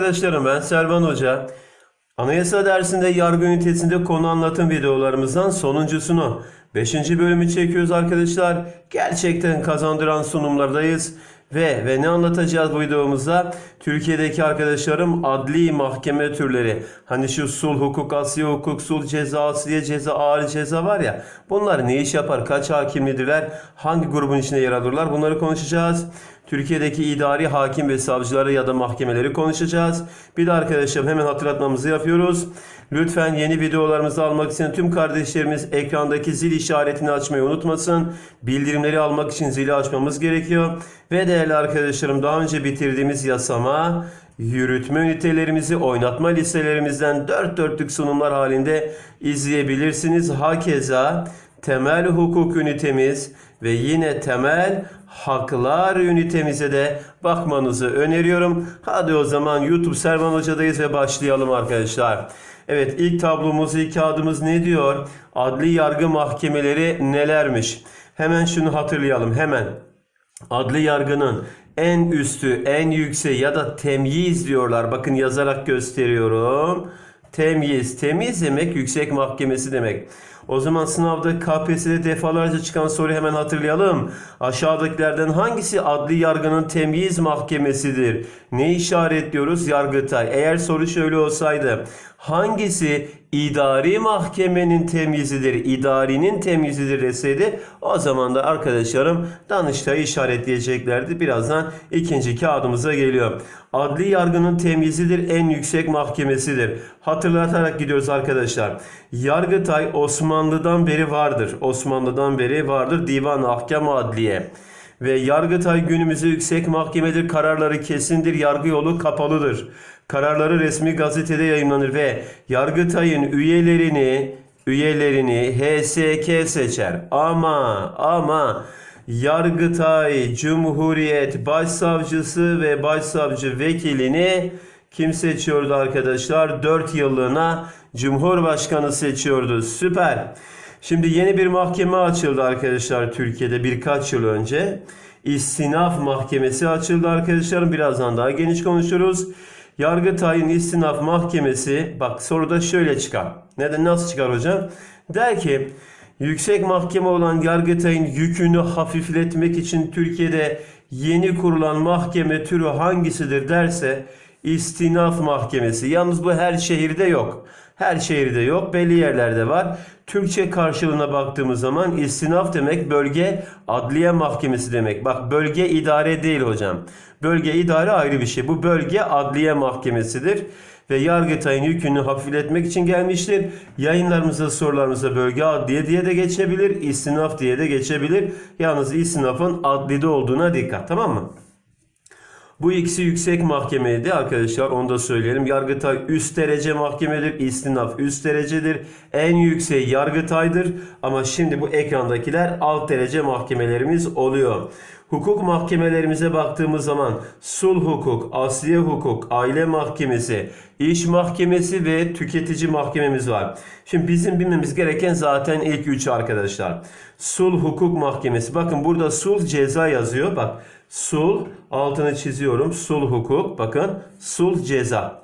arkadaşlarım ben Servan Hoca. Anayasa dersinde yargı ünitesinde konu anlatım videolarımızdan sonuncusunu 5. bölümü çekiyoruz arkadaşlar. Gerçekten kazandıran sunumlardayız. Ve ve ne anlatacağız bu videomuzda? Türkiye'deki arkadaşlarım adli mahkeme türleri. Hani şu sul hukuk, asli hukuk, sul ceza, asliye ceza, ağır ceza var ya. Bunlar ne iş yapar? Kaç hakimlidirler? Hangi grubun içinde yer alırlar? Bunları konuşacağız. Türkiye'deki idari hakim ve savcıları ya da mahkemeleri konuşacağız. Bir de arkadaşlar hemen hatırlatmamızı yapıyoruz. Lütfen yeni videolarımızı almak için tüm kardeşlerimiz ekrandaki zil işaretini açmayı unutmasın. Bildirimleri almak için zili açmamız gerekiyor. Ve değerli arkadaşlarım daha önce bitirdiğimiz yasama, yürütme ünitelerimizi oynatma listelerimizden dört dörtlük sunumlar halinde izleyebilirsiniz. Hakeza temel hukuk ünitemiz ve yine temel haklar ünitemize de bakmanızı öneriyorum. Hadi o zaman YouTube Servan Hoca'dayız ve başlayalım arkadaşlar. Evet ilk tablomuz, ilk kağıdımız ne diyor? Adli yargı mahkemeleri nelermiş? Hemen şunu hatırlayalım hemen. Adli yargının en üstü, en yükseği ya da temyiz diyorlar. Bakın yazarak gösteriyorum. Temyiz. Temyiz demek yüksek mahkemesi demek. O zaman sınavda KPSS'de defalarca çıkan soruyu hemen hatırlayalım. Aşağıdakilerden hangisi adli yargının temyiz mahkemesidir? Ne işaretliyoruz? Yargıtay. Eğer soru şöyle olsaydı. Hangisi idari mahkemenin temyizidir, idarinin temyizidir deseydi o zaman da arkadaşlarım Danıştay'ı işaretleyeceklerdi. Birazdan ikinci kağıdımıza geliyor. Adli yargının temyizidir, en yüksek mahkemesidir. Hatırlatarak gidiyoruz arkadaşlar. Yargıtay Osmanlı'dan beri vardır. Osmanlı'dan beri vardır. Divan Ahkam Adliye. Ve Yargıtay günümüzde yüksek mahkemedir. Kararları kesindir. Yargı yolu kapalıdır. Kararları resmi gazetede yayınlanır ve Yargıtay'ın üyelerini üyelerini HSK seçer. Ama ama Yargıtay, Cumhuriyet Başsavcısı ve Başsavcı Vekilini kim seçiyordu arkadaşlar? 4 yıllığına Cumhurbaşkanı seçiyordu. Süper. Şimdi yeni bir mahkeme açıldı arkadaşlar Türkiye'de birkaç yıl önce. İstinaf Mahkemesi açıldı arkadaşlarım. Birazdan daha geniş konuşuruz. Yargıtay'ın İstinaf Mahkemesi bak soruda şöyle çıkar. Neden nasıl çıkar hocam? Der ki yüksek mahkeme olan Yargıtay'ın yükünü hafifletmek için Türkiye'de yeni kurulan mahkeme türü hangisidir derse İstinaf Mahkemesi. Yalnız bu her şehirde yok. Her şehirde yok. Belli yerlerde var. Türkçe karşılığına baktığımız zaman istinaf demek bölge adliye mahkemesi demek. Bak bölge idare değil hocam. Bölge idare ayrı bir şey. Bu bölge adliye mahkemesidir. Ve Yargıtay'ın yükünü hafifletmek için gelmiştir. Yayınlarımızda sorularımızda bölge adliye diye de geçebilir. istinaf diye de geçebilir. Yalnız istinafın adlide olduğuna dikkat tamam mı? Bu ikisi yüksek mahkemeydi arkadaşlar onu da söyleyelim. Yargıtay üst derece mahkemedir. İstinaf üst derecedir. En yükseği Yargıtay'dır. Ama şimdi bu ekrandakiler alt derece mahkemelerimiz oluyor. Hukuk mahkemelerimize baktığımız zaman sul hukuk, asliye hukuk, aile mahkemesi, iş mahkemesi ve tüketici mahkememiz var. Şimdi bizim bilmemiz gereken zaten ilk üç arkadaşlar. Sul hukuk mahkemesi. Bakın burada sul ceza yazıyor. Bak sul altını çiziyorum. Sul hukuk. Bakın sul ceza.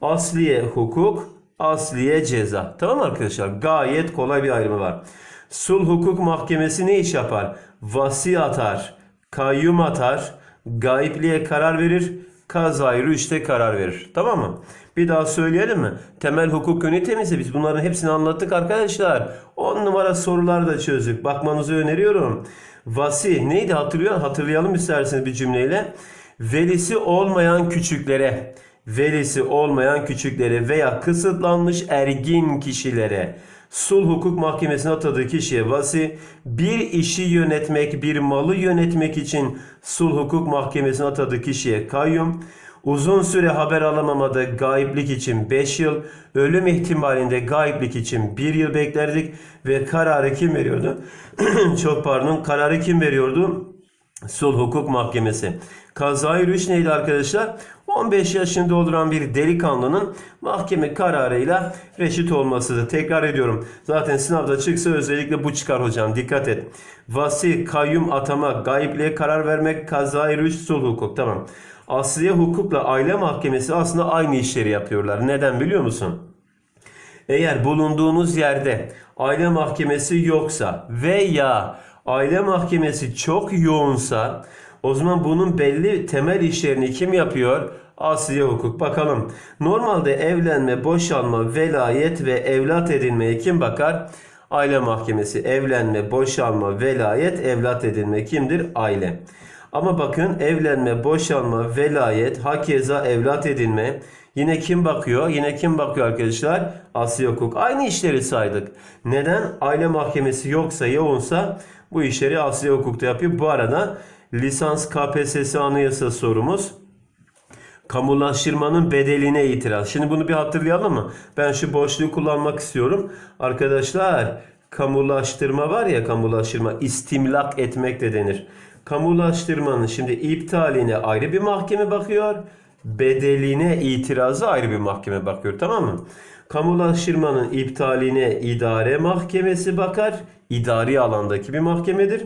Asliye hukuk, asliye ceza. Tamam arkadaşlar? Gayet kolay bir ayrımı var. Sul hukuk mahkemesi ne iş yapar? Vasi atar, kayyum atar, gaypliğe karar verir, kazayı rüşte karar verir. Tamam mı? Bir daha söyleyelim mi? Temel hukuk ünitemizi biz bunların hepsini anlattık arkadaşlar. 10 numara sorular da çözdük. Bakmanızı öneriyorum. Vasi neydi hatırlıyor? Hatırlayalım isterseniz bir cümleyle. Velisi olmayan küçüklere, velisi olmayan küçüklere veya kısıtlanmış ergin kişilere sul hukuk mahkemesine atadığı kişiye vasi bir işi yönetmek, bir malı yönetmek için sul hukuk mahkemesine atadığı kişiye kayyum Uzun süre haber alamamada gayiplik için 5 yıl, ölüm ihtimalinde gayiplik için 1 yıl beklerdik ve kararı kim veriyordu? Çok pardon, kararı kim veriyordu? Sul Hukuk Mahkemesi. Kazayı rüş neydi arkadaşlar? 15 yaşını dolduran bir delikanlının mahkeme kararıyla reşit olmasıdır. Tekrar ediyorum. Zaten sınavda çıksa özellikle bu çıkar hocam. Dikkat et. Vasi, kayyum atama, gayipliğe karar vermek, kazayı rüş, sul hukuk. Tamam. Asliye hukukla aile mahkemesi aslında aynı işleri yapıyorlar. Neden biliyor musun? Eğer bulunduğunuz yerde aile mahkemesi yoksa veya aile mahkemesi çok yoğunsa o zaman bunun belli temel işlerini kim yapıyor? Asliye hukuk. Bakalım. Normalde evlenme, boşanma, velayet ve evlat edinmeye kim bakar? Aile mahkemesi. Evlenme, boşanma, velayet, evlat edinme kimdir? Aile. Ama bakın evlenme, boşanma, velayet, hakeza evlat edinme. Yine kim bakıyor? Yine kim bakıyor arkadaşlar? Asli hukuk. Aynı işleri saydık. Neden? Aile mahkemesi yoksa, yoğunsa bu işleri asli hukukta yapıyor. Bu arada lisans KPSS anayasa sorumuz. Kamulaştırmanın bedeline itiraz. Şimdi bunu bir hatırlayalım mı? Ben şu boşluğu kullanmak istiyorum. Arkadaşlar kamulaştırma var ya kamulaştırma istimlak etmek de denir. Kamulaştırmanın şimdi iptaline ayrı bir mahkeme bakıyor. Bedeline itirazı ayrı bir mahkeme bakıyor tamam mı? Kamulaştırmanın iptaline idare mahkemesi bakar. İdari alandaki bir mahkemedir.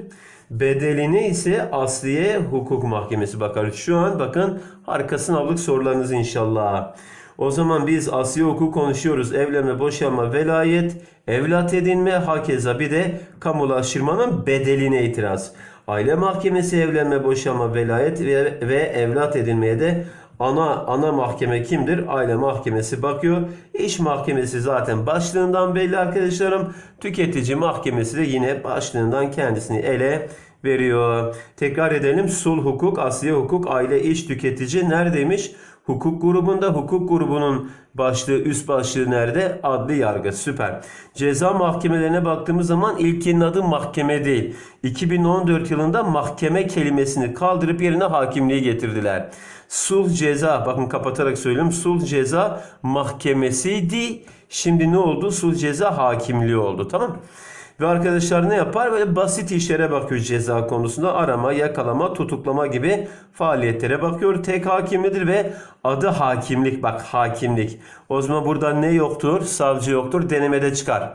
Bedeline ise asliye hukuk mahkemesi bakar. Şu an bakın harika sınavlık sorularınız inşallah. O zaman biz asliye hukuk konuşuyoruz. Evlenme, boşanma, velayet, evlat edinme, hakeza bir de kamulaştırmanın bedeline itiraz. Aile mahkemesi evlenme, boşanma, velayet ve, ve evlat edinmeye de ana ana mahkeme kimdir? Aile mahkemesi bakıyor. İş mahkemesi zaten başlığından belli arkadaşlarım. Tüketici mahkemesi de yine başlığından kendisini ele veriyor. Tekrar edelim. Sul hukuk, asliye hukuk, aile, iş, tüketici neredeymiş? Hukuk grubunda hukuk grubunun başlığı üst başlığı nerede? Adli yargı. Süper. Ceza mahkemelerine baktığımız zaman ilkinin adı mahkeme değil. 2014 yılında mahkeme kelimesini kaldırıp yerine hakimliği getirdiler. Sulh ceza bakın kapatarak söylüyorum. Sulh ceza mahkemesiydi. Şimdi ne oldu? Sulh ceza hakimliği oldu. Tamam ve arkadaşlar ne yapar? Böyle basit işlere bakıyor ceza konusunda. Arama, yakalama, tutuklama gibi faaliyetlere bakıyor. Tek hakimlidir ve adı hakimlik. Bak hakimlik. O zaman burada ne yoktur? Savcı yoktur. Denemede çıkar.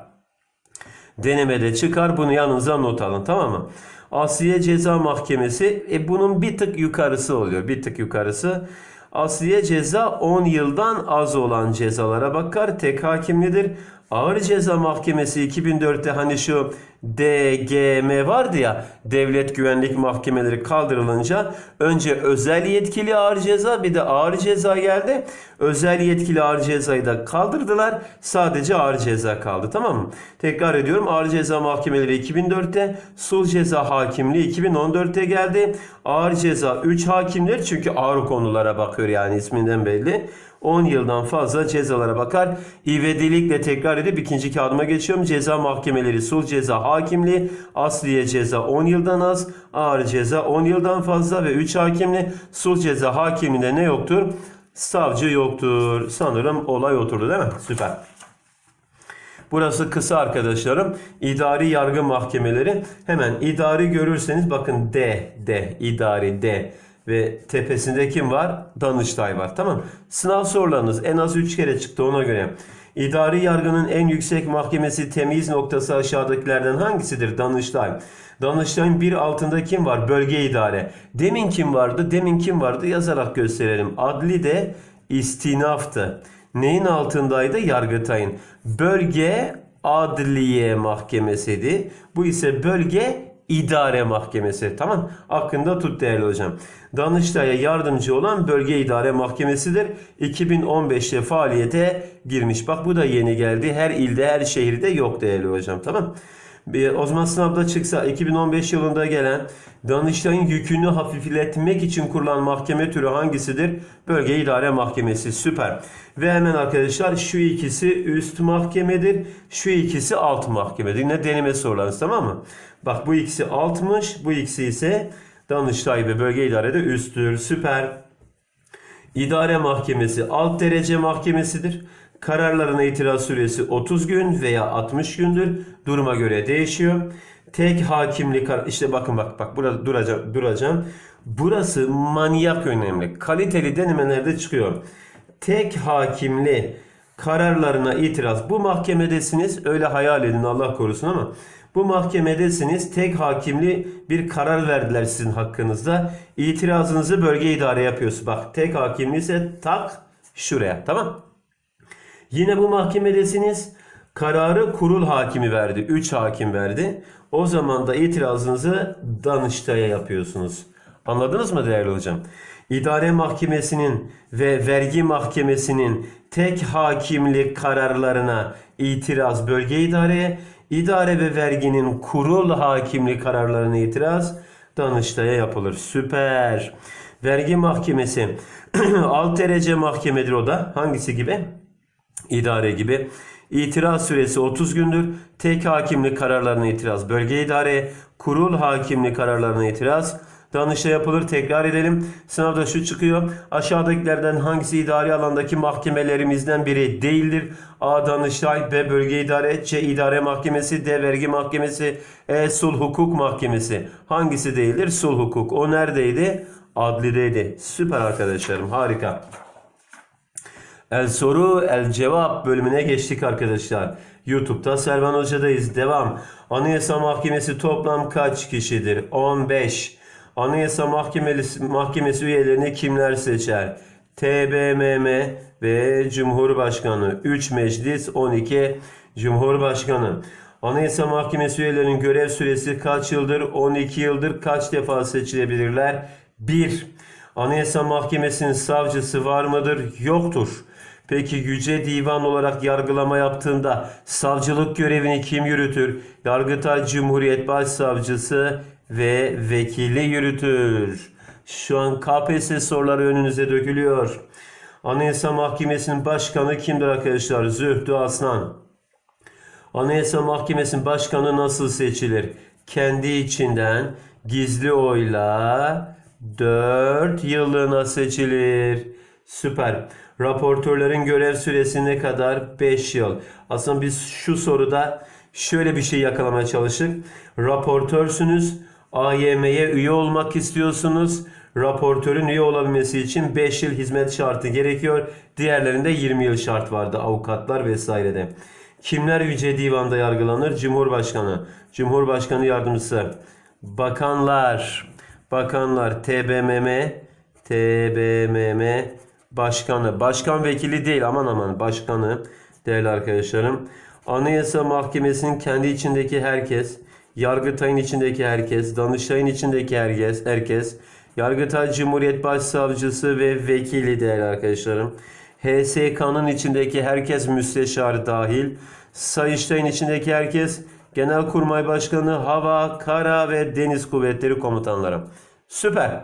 Denemede çıkar. Bunu yanınıza not alın. Tamam mı? Asliye Ceza Mahkemesi e, bunun bir tık yukarısı oluyor. Bir tık yukarısı. Asliye ceza 10 yıldan az olan cezalara bakar. Tek hakimlidir. Ağır Ceza Mahkemesi 2004'te hani şu DGM vardı ya devlet güvenlik mahkemeleri kaldırılınca önce özel yetkili ağır ceza bir de ağır ceza geldi. Özel yetkili ağır cezayı da kaldırdılar. Sadece ağır ceza kaldı tamam mı? Tekrar ediyorum ağır ceza mahkemeleri 2004'te sulh ceza hakimliği 2014'te geldi. Ağır ceza 3 hakimler çünkü ağır konulara bakıyor yani isminden belli. 10 yıldan fazla cezalara bakar. İvedilikle tekrar edip ikinci kağıdıma geçiyorum. Ceza mahkemeleri sulh ceza hakimliği, asliye ceza 10 yıldan az, ağır ceza 10 yıldan fazla ve 3 hakimli. Sulh ceza hakimliğinde ne yoktur? Savcı yoktur. Sanırım olay oturdu değil mi? Süper. Burası kısa arkadaşlarım. İdari yargı mahkemeleri. Hemen idari görürseniz bakın D, D, idari D ve tepesinde kim var? Danıştay var. Tamam. Sınav sorularınız en az 3 kere çıktı ona göre. İdari yargının en yüksek mahkemesi temyiz noktası aşağıdakilerden hangisidir? Danıştay. Danıştay'ın bir altında kim var? Bölge idare. Demin kim vardı? Demin kim vardı? Yazarak gösterelim. Adli de istinaftı. Neyin altındaydı? Yargıtay'ın. Bölge Adliye Mahkemesi'ydi. Bu ise bölge İdare Mahkemesi. Tamam. Aklında tut değerli hocam. Danıştay'a yardımcı olan Bölge İdare Mahkemesi'dir. 2015'te faaliyete girmiş. Bak bu da yeni geldi. Her ilde, her şehirde yok değerli hocam. Tamam. O zaman sınavda çıksa 2015 yılında gelen Danıştay'ın yükünü hafifletmek için kurulan mahkeme türü hangisidir? Bölge İdare Mahkemesi. Süper. Ve hemen arkadaşlar şu ikisi üst mahkemedir. Şu ikisi alt mahkemedir. Yine deneme sorularınız tamam mı? Bak bu ikisi altmış. Bu ikisi ise Danıştay ve Bölge İdare'de üsttür. Süper. İdare Mahkemesi alt derece mahkemesidir. Kararlarına itiraz süresi 30 gün veya 60 gündür. Duruma göre değişiyor. Tek hakimli kar işte bakın bak bak burada duracağım duracağım. Burası manyak önemli. Kaliteli denemelerde çıkıyor. Tek hakimli kararlarına itiraz. Bu mahkemedesiniz öyle hayal edin Allah korusun ama bu mahkemedesiniz tek hakimli bir karar verdiler sizin hakkınızda. İtirazınızı bölge idare yapıyorsun. Bak tek hakimli ise tak şuraya tamam. Yine bu mahkemedesiniz. Kararı kurul hakimi verdi. 3 hakim verdi. O zaman da itirazınızı Danıştay'a yapıyorsunuz. Anladınız mı değerli hocam? İdare mahkemesinin ve vergi mahkemesinin tek hakimlik kararlarına itiraz bölge idareye, idare ve verginin kurul hakimlik kararlarına itiraz Danıştay'a yapılır. Süper. Vergi mahkemesi alt derece mahkemedir o da. Hangisi gibi? İdare gibi. İtiraz süresi 30 gündür. Tek hakimli kararlarına itiraz bölge idare, kurul hakimli kararlarına itiraz Danışta yapılır. Tekrar edelim. Sınavda şu çıkıyor. Aşağıdakilerden hangisi idari alandaki mahkemelerimizden biri değildir? A. Danıştay B. Bölge idare C. İdare mahkemesi D. Vergi mahkemesi E. Sulh hukuk mahkemesi. Hangisi değildir? Sulh hukuk. O neredeydi? Adlideydi. Süper arkadaşlarım. Harika. El soru el cevap bölümüne geçtik arkadaşlar. YouTube'da Selvan Hoca'dayız. Devam. Anayasa Mahkemesi toplam kaç kişidir? 15. Anayasa Mahkemesi, Mahkemesi üyelerini kimler seçer? TBMM ve Cumhurbaşkanı. 3 meclis 12 Cumhurbaşkanı. Anayasa Mahkemesi üyelerinin görev süresi kaç yıldır? 12 yıldır kaç defa seçilebilirler? 1. Anayasa Mahkemesi'nin savcısı var mıdır? Yoktur. Peki Yüce Divan olarak yargılama yaptığında savcılık görevini kim yürütür? Yargıtay Cumhuriyet Başsavcısı ve vekili yürütür. Şu an KPSS soruları önünüze dökülüyor. Anayasa Mahkemesi'nin başkanı kimdir arkadaşlar? Zühtü Aslan. Anayasa Mahkemesi'nin başkanı nasıl seçilir? Kendi içinden gizli oyla 4 yıllığına seçilir. Süper. Raportörlerin görev süresi ne kadar? 5 yıl. Aslında biz şu soruda şöyle bir şey yakalamaya çalıştık. Raportörsünüz. AYM'ye üye olmak istiyorsunuz. Raportörün üye olabilmesi için 5 yıl hizmet şartı gerekiyor. Diğerlerinde 20 yıl şart vardı avukatlar vesairede. Kimler Yüce Divan'da yargılanır? Cumhurbaşkanı, Cumhurbaşkanı yardımcısı, bakanlar, bakanlar, TBMM, TBMM başkanı, başkan vekili değil aman aman başkanı değerli arkadaşlarım. Anayasa Mahkemesi'nin kendi içindeki herkes, Yargıtay'ın içindeki herkes, Danıştay'ın içindeki herkes, herkes, Yargıtay Cumhuriyet Başsavcısı ve vekili değerli arkadaşlarım. HSK'nın içindeki herkes müsteşar dahil. Sayıştay'ın içindeki herkes Genelkurmay Başkanı, Hava, Kara ve Deniz Kuvvetleri Komutanları. Süper.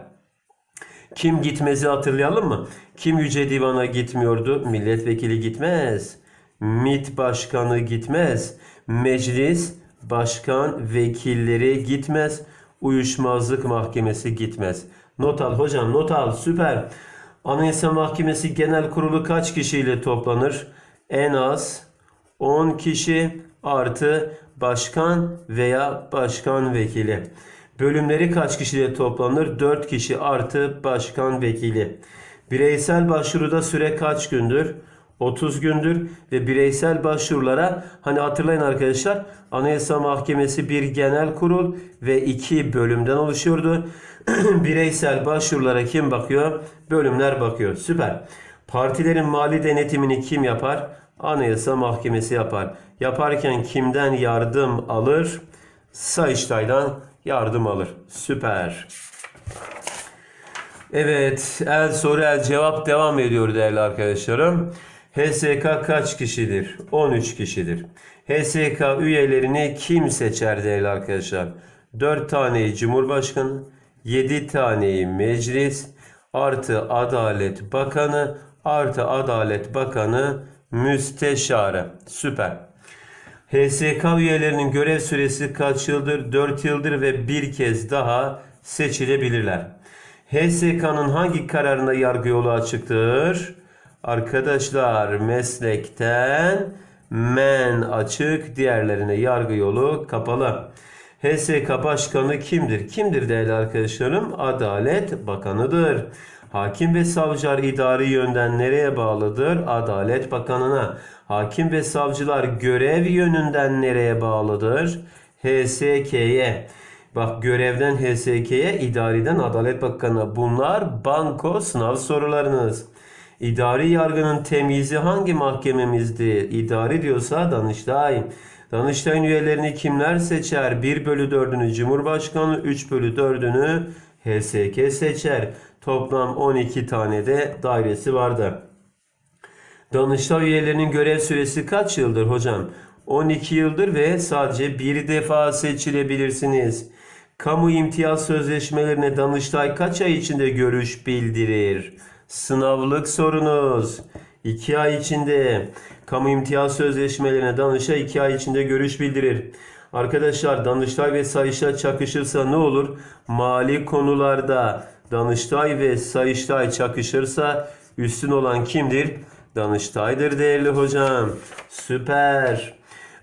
Kim gitmezi hatırlayalım mı? Kim Yüce Divan'a gitmiyordu? Milletvekili gitmez. MİT Başkanı gitmez. Meclis Başkan Vekilleri gitmez. Uyuşmazlık Mahkemesi gitmez. Not al hocam not al süper. Anayasa Mahkemesi Genel Kurulu kaç kişiyle toplanır? En az 10 kişi artı başkan veya başkan vekili. Bölümleri kaç kişiyle toplanır? 4 kişi artı başkan vekili. Bireysel başvuruda süre kaç gündür? 30 gündür ve bireysel başvurulara hani hatırlayın arkadaşlar Anayasa Mahkemesi bir genel kurul ve iki bölümden oluşuyordu. bireysel başvurulara kim bakıyor? Bölümler bakıyor. Süper. Partilerin mali denetimini kim yapar? Anayasa Mahkemesi yapar. Yaparken kimden yardım alır? Sayıştay'dan yardım alır. Süper. Evet, el soru el cevap devam ediyor değerli arkadaşlarım. HSK kaç kişidir? 13 kişidir. HSK üyelerini kim seçer değerli arkadaşlar? 4 taneyi Cumhurbaşkanı, 7 taneyi Meclis, artı Adalet Bakanı, artı Adalet Bakanı Müsteşarı. Süper. HSK üyelerinin görev süresi kaç yıldır? 4 yıldır ve bir kez daha seçilebilirler. HSK'nın hangi kararına yargı yolu açıktır? Arkadaşlar meslekten men açık, diğerlerine yargı yolu kapalı. HSK başkanı kimdir? Kimdir değerli arkadaşlarım? Adalet Bakanıdır. Hakim ve savcılar idari yönden nereye bağlıdır? Adalet Bakanı'na. Hakim ve savcılar görev yönünden nereye bağlıdır? HSK'ye. Bak görevden HSK'ye, idariden Adalet Bakanı'na. Bunlar banko sınav sorularınız. İdari yargının temyizi hangi mahkememizdi? İdari diyorsa Danıştay. Danıştay'ın üyelerini kimler seçer? 1 bölü 4'ünü Cumhurbaşkanı, 3 bölü 4'ünü HSK seçer. Toplam 12 tane de dairesi vardı. Danıştay üyelerinin görev süresi kaç yıldır hocam? 12 yıldır ve sadece bir defa seçilebilirsiniz. Kamu imtiyaz sözleşmelerine Danıştay kaç ay içinde görüş bildirir? Sınavlık sorunuz. 2 ay içinde. Kamu imtiyaz sözleşmelerine Danıştay 2 ay içinde görüş bildirir. Arkadaşlar Danıştay ve Sayıştay çakışırsa ne olur? Mali konularda Danıştay ve Sayıştay çakışırsa üstün olan kimdir? Danıştay'dır değerli hocam. Süper.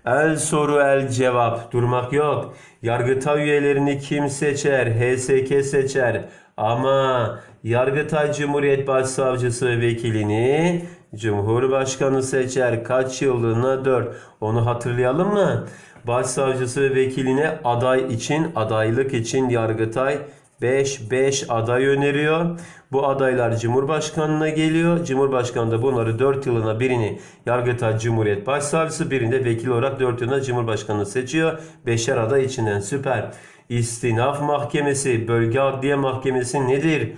El soru el cevap. Durmak yok. Yargıtay üyelerini kim seçer? HSK seçer. Ama Yargıtay Cumhuriyet Başsavcısı ve vekilini Cumhurbaşkanı seçer. Kaç yıllığına 4. Onu hatırlayalım mı? Başsavcısı ve vekiline aday için, adaylık için Yargıtay 5 5 aday öneriyor. Bu adaylar Cumhurbaşkanına geliyor. Cumhurbaşkanı da bunları 4 yılına birini Yargıtay Cumhuriyet Başsavcısı birinde vekil olarak 4 yılına Cumhurbaşkanı seçiyor. Beşer aday içinden süper. İstinaf Mahkemesi, Bölge Adliye Mahkemesi nedir?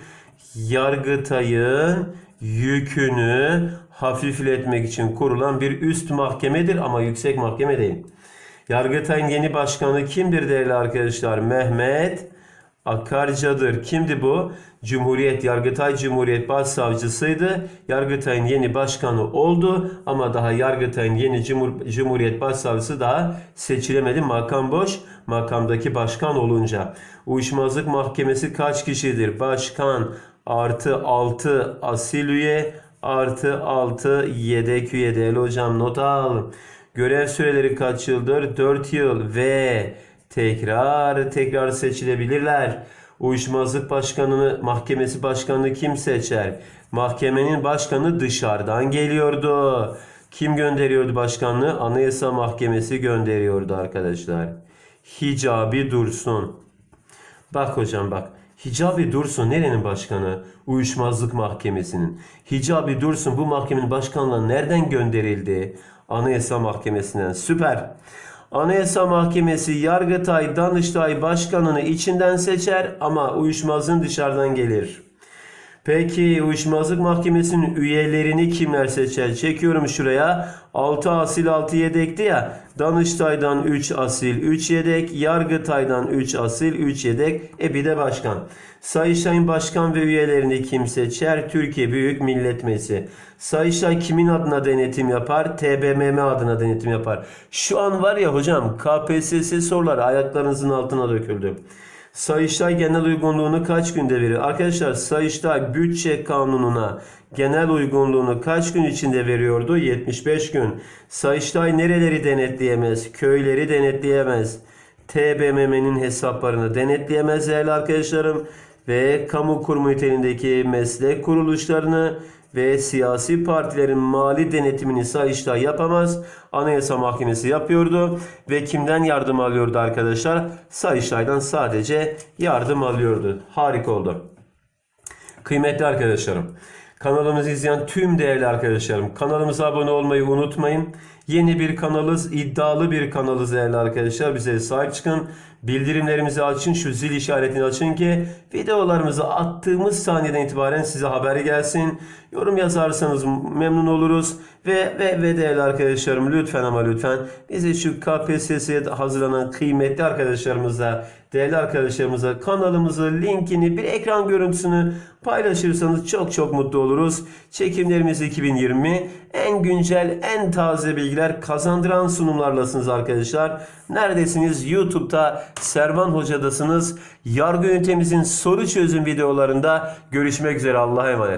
Yargıtay'ın yükünü hafifletmek için kurulan bir üst mahkemedir ama yüksek mahkeme değil. Yargıtay'ın yeni başkanı kimdir değerli arkadaşlar? Mehmet Akarca'dır. Kimdi bu? Cumhuriyet, Yargıtay Cumhuriyet Başsavcısıydı. Yargıtay'ın yeni başkanı oldu ama daha Yargıtay'ın yeni Cumhur, Cumhuriyet Başsavcısı daha seçilemedi. Makam boş, makamdaki başkan olunca. Uyuşmazlık Mahkemesi kaç kişidir? Başkan artı 6 asil üye artı 6 yedek üye değerli hocam not al. Görev süreleri kaç yıldır? 4 yıl ve tekrar tekrar seçilebilirler. Uyuşmazlık başkanını, mahkemesi başkanını kim seçer? Mahkemenin başkanı dışarıdan geliyordu. Kim gönderiyordu başkanlığı? Anayasa Mahkemesi gönderiyordu arkadaşlar. Hicabi Dursun. Bak hocam bak. Hicabi Dursun nerenin başkanı? Uyuşmazlık Mahkemesi'nin. Hicabi Dursun bu mahkemenin başkanlığına nereden gönderildi? Anayasa Mahkemesi'nden. Süper. Anayasa Mahkemesi Yargıtay Danıştay Başkanını içinden seçer ama uyuşmazlığın dışarıdan gelir. Peki Uyuşmazlık Mahkemesi'nin üyelerini kimler seçer? Çekiyorum şuraya. 6 asil 6 yedekti ya. Danıştay'dan 3 asil 3 yedek. Yargıtay'dan 3 asil 3 yedek. E bir de başkan. Sayıştay'ın başkan ve üyelerini kim seçer? Türkiye Büyük Millet Meclisi. Sayıştay kimin adına denetim yapar? TBMM adına denetim yapar. Şu an var ya hocam KPSS soruları ayaklarınızın altına döküldü. Sayıştay genel uygunluğunu kaç günde verir? Arkadaşlar Sayıştay bütçe kanununa genel uygunluğunu kaç gün içinde veriyordu? 75 gün. Sayıştay nereleri denetleyemez? Köyleri denetleyemez. TBMM'nin hesaplarını denetleyemez değerli arkadaşlarım. Ve kamu kurumu niteliğindeki meslek kuruluşlarını ve siyasi partilerin mali denetimini Sayıştay yapamaz. Anayasa Mahkemesi yapıyordu ve kimden yardım alıyordu arkadaşlar? Sayıştay'dan sadece yardım alıyordu. Harika oldu. Kıymetli arkadaşlarım, kanalımızı izleyen tüm değerli arkadaşlarım, kanalımıza abone olmayı unutmayın. Yeni bir kanalız, iddialı bir kanalız değerli arkadaşlar. Bize sahip çıkın. Bildirimlerimizi açın, şu zil işaretini açın ki videolarımızı attığımız saniyeden itibaren size haberi gelsin. Yorum yazarsanız memnun oluruz. Ve, ve, ve değerli arkadaşlarım lütfen ama lütfen bize şu KPSS'ye hazırlanan kıymetli arkadaşlarımıza, değerli arkadaşlarımıza kanalımızı, linkini, bir ekran görüntüsünü paylaşırsanız çok çok mutlu oluruz. Çekimlerimiz 2020 en güncel, en taze bilgiler kazandıran sunumlarlasınız arkadaşlar. Neredesiniz? YouTube'da Servan Hoca'dasınız. Yargı yönetimimizin soru çözüm videolarında görüşmek üzere. Allah'a emanet.